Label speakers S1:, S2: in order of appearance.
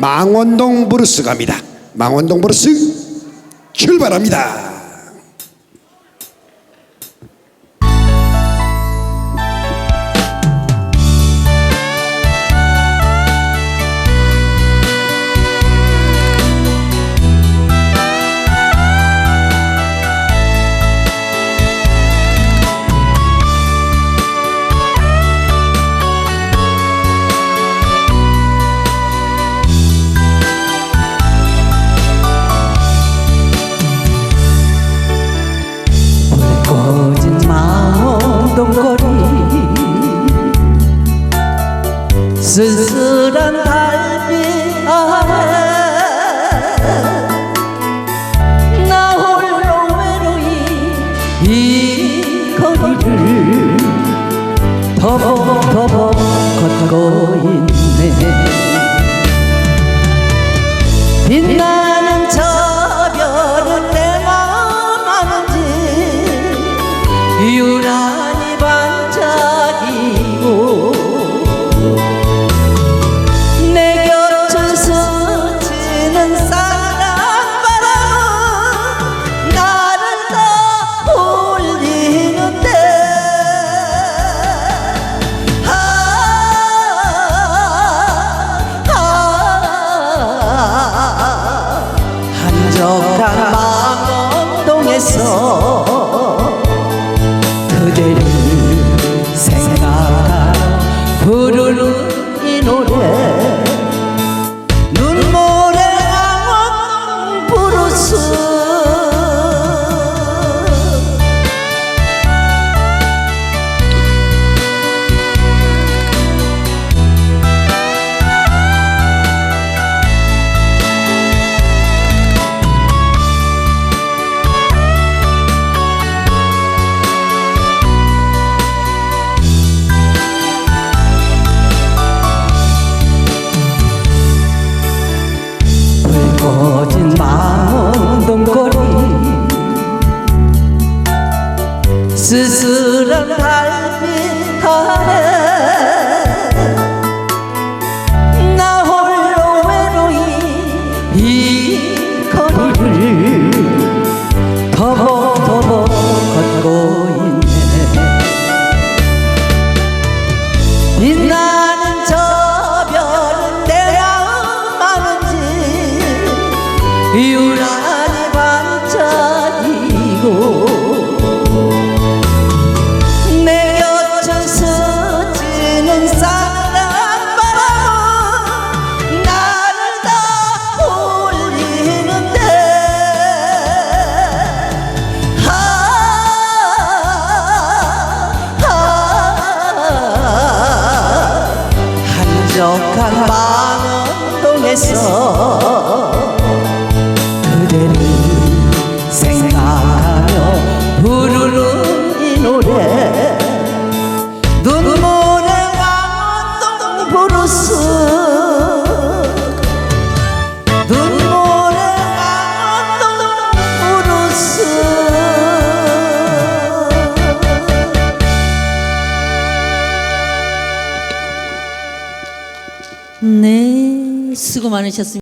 S1: 망원동 브루스 갑니다. 망원동 브루스 출발합니다.
S2: 쓸쓸한 달빛 아래 나 홀로 외로이 이 거리를 더벅더벅 걷고 있네. 빛나 부 쓸쓸한 달 한적한 망원동에서 그대를 생각하며 부르는 이 노래. 눈 네, 수고 많으셨습니다.